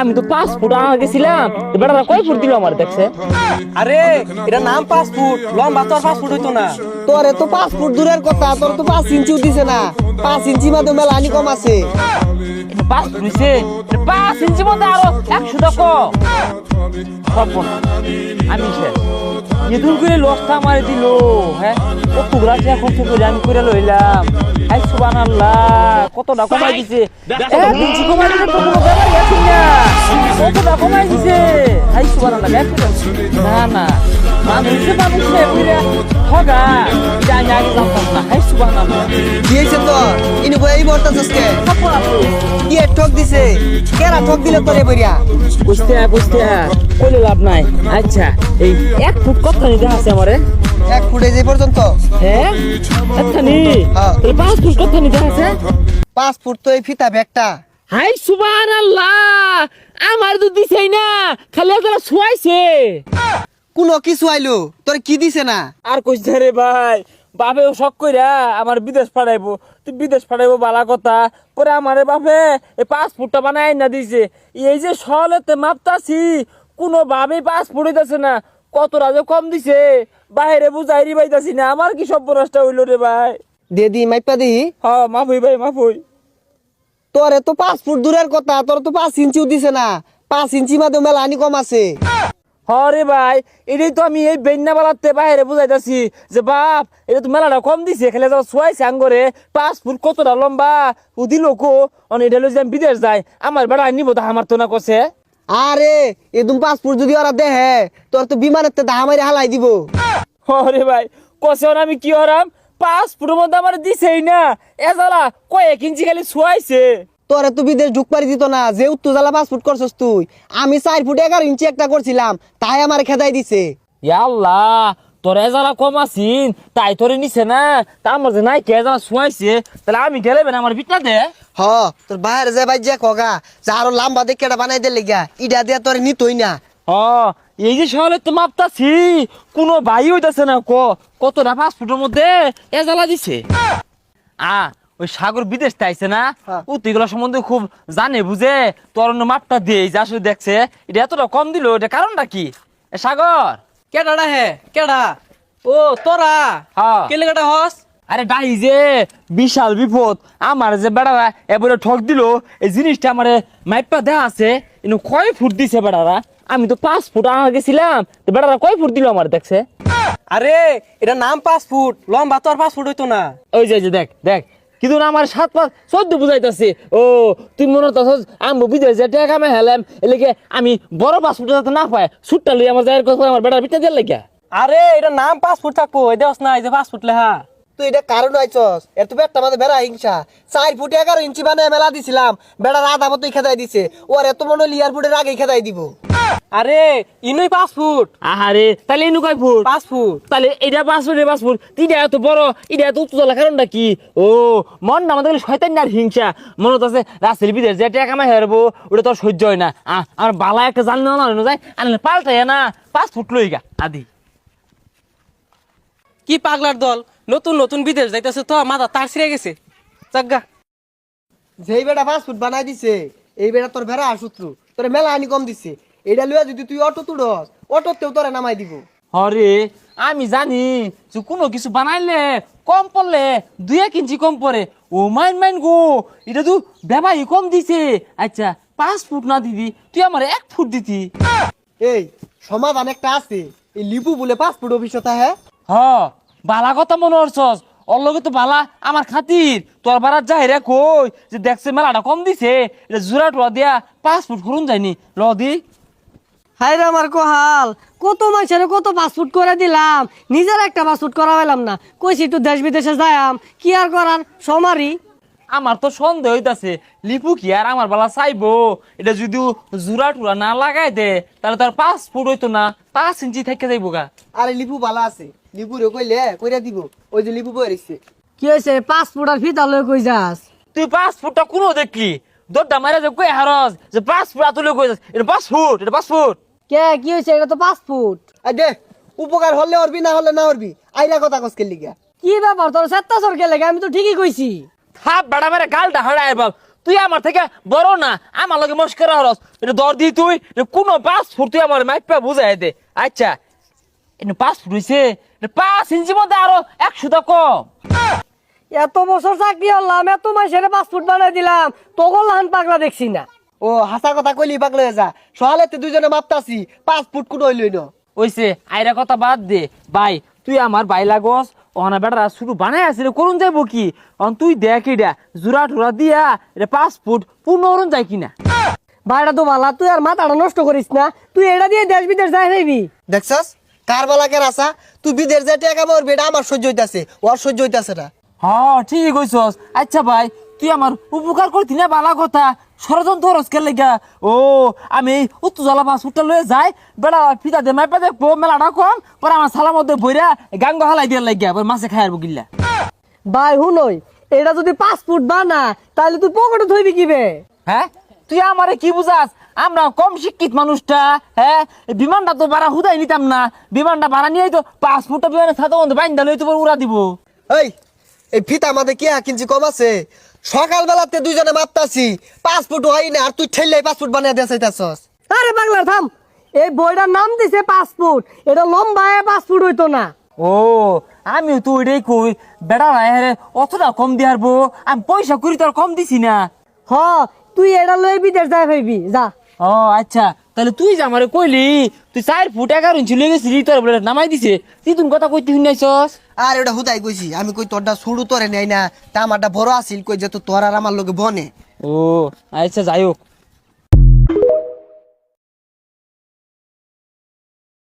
আমি তো পাঁচ ফুট আগে গেছিলাম বেটারা কয় ফুট দিল আমার দেখছে? আরে এটা নাম ফুট লম্বা তো আর পাঁচ ফুট হইতো না। তোরে তো পাঁচ ফুট দূরের কথা তোর তো পাঁচ ইঞ্চিও দিছে না। পাঁচ ইঞ্চি মাঝে মেলা আনি কম আছে। পাঁচ পাঁচ ইঞ্চি মধ্যে আরও একশো টাকা আমি শেষ। এদুর করে লসটা আমার দিল হ্যাঁ? কতগুলা টাকা খরচ করে আমি করে লইলাম হাই সুবান আল্লাহ কতটা কমাই দিছে? ইঞ্চি কমাই দিছে তো কোনো ব্যাপারই আছে না। কতটা কমাই দিছে? হাই সুবান না না না। মানুষে মানুষে ঠগা। আমি আগে জানতাম না। কি হয়েছে তোর ইনি বই এই বর্তা চসকে কি ঠক দিছে। কেরা ঠক দিলে তোরে বইরা? বুঝতে বুঝতে কইলে লাভ নাই। আচ্ছা এই এক ফুট কত নিতে আছে আমারে? এক ফুটে যে পর্যন্ত? হ্যাঁ? নি হ্যাঁ। তাহলে পাঁচ ফুট কত নিতে আছে? পাঁচ ফুট তো এই ফিতা ব্যাগটা। হাই সুবান আল্লাহ আমার তো দিছেই না। খালি একলা শুয়াইছে। কোনো কিছু আইলো। তোর কি দিছে না? আর কইছে রে ভাই বাপেও শখ কইরা আমার বিদেশ পাঠাইবো তুই বিদেশ পাঠাইবো বালা কথা। পরে আমারে বাপে এই পাসপোর্টটা বানাই না দিছে। এই যে সহলেতে মাপতাছি কোনো ভাবে পাসপোর্ট হইতাছে না। কত রাজে কম দিছে। বাইরে বুঝাইরি পাইতাছি না। আমার কি সব নষ্ট হইল রে ভাই? দে দি মাইপা দি। হ মাফই ভাই মাফই তোরে তো পাঁচ ফুট দূরের কথা। তোর তো পাঁচ ইঞ্চিও দিছে না। পাঁচ ইঞ্চি মাঝে মেলা আনি কম আছে। হরে ভাই এটাই তো আমি এই বেন্না বালাতে বাইরে বুঝাইতাছি যে বাপ এটা তো মেলাটা কম দিছে খেলে যাও সোয়াইছে আঙ্গরে পাঁচ ফুট কতটা লম্বা ও দিল কো অন এটা লই বিদেশ যাই আমার বেড়া নিব তা আমার তো না কছে আরে এদম পাঁচ ফুট যদি ওরা দেহে তোর তো বিমানের দাহা মারি হালাই দিব। হরে ভাই কছে ওর আমি কি হরাম? পাঁচ ফুটের মধ্যে আমার দিছেই না। এ জ্বালা কয়েক ইঞ্চি খালি সোয়াইছে তোরে তো বিদেশ ঢুক পারি দিত না যে উত্তর জ্বালা পাঁচ ফুট করছস তুই। আমি চার ফুট এগারো ইঞ্চি একটা করছিলাম তাই আমার খেদাই দিছে। আল্লাহ তোর জ্বালা কম আছিন তাই তোরে নিছে না? তা আমার যে নাই কে জ্বালা সোয়াইছে তাহলে আমি গেলে বেন আমার বিটনা দে। হ তোর বাইরে যে বাই যে কগা যা আরও লাম্বা দেখে এটা বানাই দিলে গা ইটা দিয়া তোরে নিতই না। হ এই যে শহরে তো মাপতাছি কোনো ভাই হইতাছে না ক কত না পাঁচ ফুটের মধ্যে এ জ্বালা দিছে? আ ওই সাগর বিদেশ আইছে না? হ্যাঁ। ও তো এগুলো সম্বন্ধে খুব জানে বুঝে? তোর মাপটা দিয়ে যে আসলে দেখছে এটা এতটা কম দিল এটা কারণটা কি? সাগর! কেডাটা হে? কেডা? ও তোরা? হ্যাঁ। কেলে কেডা হস? আরে যে বিশাল বিপদ। আমার যে বেড়ারা এবারে ঠক দিল এই জিনিসটা আমার মাইপা দেয়া আছে ইনু কয় ফুট দিছে বেড়ারা? আমি তো পাঁচ ফুট আগে গেছিলাম তো বেড়ারা কয় ফুট দিল আমার দেখছে? আরে এটা নাম পাঁচ ফুট লম্বা তো আর পাঁচ ফুট হইতো না। ওই যে দেখ দেখ কিন্তু আমার সাত পাঁচ, চোদ্দ বুঝাইতেছি। ও, তুই মনে হতো আমি বিদেশ যে টাকা কামে হেলাম এলাকে আমি বড় পাসপোর্ট যাতে না পাই সুটটা লই আমার যাই আমার বেটার পিঠা দিয়ে লেগে আরে, এটা নাম পাসপোর্ট থাকব দেওস না, এই যে পাসপোর্ট লেখা তুই এটা কারণ আইছস এত বেটা মাঝে বেড়া হিংসা। চার ফুট এগারো ইঞ্চি বানায় মেলা দিছিলাম বেড়ার আধা মতোই খেদাই দিছে। ওর এত মনে লিয়ার ফুটের আগে খেদাই দিব। আরে ইনুই পাঁচ ফুট। আহারে তাহলে এনু কয় ফুট? পাঁচ ফুট। তাহলে এটা পাসপোর্ট এটা পাসপোর্ট তিনটা এত বড় এটা এত উত্তলা কারণটা কি? ও মন না আমাদের শয়তান আর হিংসা। মনে আছে রাসেল বিদেশ যে টাকা কামাই হারবো ওটা তোর সহ্য হয় না। আ, আমার বালা একটা জানলে না যায় আনলে পাল্টাই না পাসপোর্ট লই গা আদি। কি পাগলার দল? নতুন নতুন বিদেশ যাইতেছে তো মাথা তার ছিঁড়ে গেছে। জাগা যেই বেটা ফাস্ট ফুড বানাই দিছে এই বেটা তোর ভেড়া শত্রু তোর মেলা আনি কম দিছে। এটা লইয়া যদি তুই অটো তুড়স অটোতেও তোরে নামাই দিব। হরে আমি জানি যে কোনো কিছু বানাইলে কম পড়লে দুই এক ইঞ্চি কম পড়ে। ও মাইন মাইন গো এটা তো বেবাই কম দিছে। আচ্ছা পাঁচ ফুট না দিদি তুই আমার এক ফুট দিতি। এই সমাধান একটা আছে। এই লিপু বলে পাঁচ ফুট অভিজ্ঞতা হ্যাঁ হ, বালা কথা মনে হরছস। ওর লগে তো বালা আমার খাতির। তোর বারা যাই রে কই, যে দেখছে মেলাটা কম দিছে যে জোড়া টোয়া দিয়া পাসপোর্ট করুন যায়নি ল দি। হাই রে আমার কোহাল, কত মানুষের কত পাসপোর্ট করে দিলাম। নিজের একটা পাসপোর্ট করা পেলাম না। কইছি একটু দেশ বিদেশে যাইম কি আর করার? সমারি আমার তো সন্দেহ হইতাছে লিপু কি আর আমার বালা চাইব? এটা যদি জোড়া টুরা না লাগাই দে তাহলে তার পাঁচ ফুট হইতো না পাঁচ ইঞ্চি থেকে যাইবো গা। আরে লিপু বালা আছে লিপু রে কইলে কইরা দিব ওই যে লিপু বই রইছে। কি হয়েছে পাসপোর্ট আর ফিতা লয়ে কই যাস? তুই পাঁচ ফুটটা কোনো দেখলি? দরটা মারা যে কই হারস যে পাঁচ ফুট আতুলে কই যাস এটা পাঁচ ফুট এটা পাঁচ ফুট। কে কি হয়েছে এটা তো পাসপোর্ট আর দে উপকার হলে হরবি না হলে না হরবি আইরা কথা কসকে লিগা কি ব্যাপার তোর সেত্তা সরকে লেগে আমি তো ঠিকই কইছি। থাপ বাড়া মেরে গালটা হারায় বাপ তুই আমার থেকে বড় না আমার লগে মস্করা হরস। এটা দর দি তুই কোন পাঁচ ফুট তুই আমার মাইপা বুঝাই দে। আচ্ছা এটা পাঁচ ফুট হইছে এটা পাঁচ ইঞ্চি মধ্যে আরও একশো তো কম। এত বছর চাকরি হলাম এত মাসের পাসপোর্ট বানাই দিলাম তখন লাহান পাগলা দেখছি না। ও হাসা কথা কইলি পাগলে যা। সহালে তে দুইজনে মাপতাছি পাঁচ ফুট কোন হইলই না। ওইছে আইরা কথা বাদ দে। ভাই তুই আমার ভাই লাগস অনা বেটারা শুরু বানাই আসলে করুন যাইব কি? অন তুই দেখ এটা জোড়া ঠোরা দিয়া এটা পূর্ণ করুন যায় কিনা। ভাইটা তো বালা তুই আর মাথাটা নষ্ট করিস না তুই এটা দিয়ে দেশ বিদেশ যাই হইবি দেখছস? কার বালা কেন আসা? তুই বিদেশ যে টাকা মরবি এটা আমার সহ্য হইতাছে ওর সহ্য হইতাছে না। হ্যাঁ ঠিক কইছস। আচ্ছা ভাই তুই আমার উপকার করতি না বালা কথা? ষড়যন্ত্র রসকে লেগা। ও আমি উত্তজলা মাছ উঠটা লয়ে যাই বেড়া ফিতা দে মাইপা মেলাটা কম পরে আমার সালার মধ্যে বইরা গাঙ্গ হালাই দিয়ে লাগিয়া পরে মাছে খাই আরবো গিল্লা। ভাই হুনই এটা যদি পাসপোর্ট বানা তাহলে তুই পকেটে থইবি কিবে? হ্যাঁ? তুই আমারে কি বুঝাস? আমরা কম শিক্ষিত মানুষটা হ্যাঁ? বিমানটা তো ভাড়া হুদাই নিতাম না বিমানটা ভাড়া নিয়ে তো পাসপোর্টটা বিমানের সাথে বন্ধু বাইন্দা লই তো পরে উড়া দিব। এই এই ফিতা আমাদের কি কিনছি কম আছে? সকালবেলাতে দুইজনে মাপতাছি ফুট হয় না আর তুই ঠেললে ফুট বানিয়ে দিয়ে চাইতাছস। আরে পাগলা থাম। এই বইটার নাম দিছে পাসপোর্ট এটা লম্বা পাসপোর্ট হইতো না। ও আমি তো ওইটাই কই বেড়া নাই হ্যাঁ অতটা কম দিয়ার বো আমি পয়সা করি তোর কম দিছি না। হ তুই এটা লই বিদেশ যাই হইবি যা। ও আচ্ছা। তাহলে তুই যে আমারে কইলি তুই চার ফুট এগারো ইঞ্চি লেগে গেছিলি তোর বলে নামাই দিছে। তুই তুমি কথা কইতে শুনাইছস আর ওটা হুদাই কইছি আমি কই তোরটা শুরু তোরে নেই না তা আমারটা বড় আছিল কই যে তো তোর আর আমার লোকে বনে। ও আচ্ছা যাই হোক।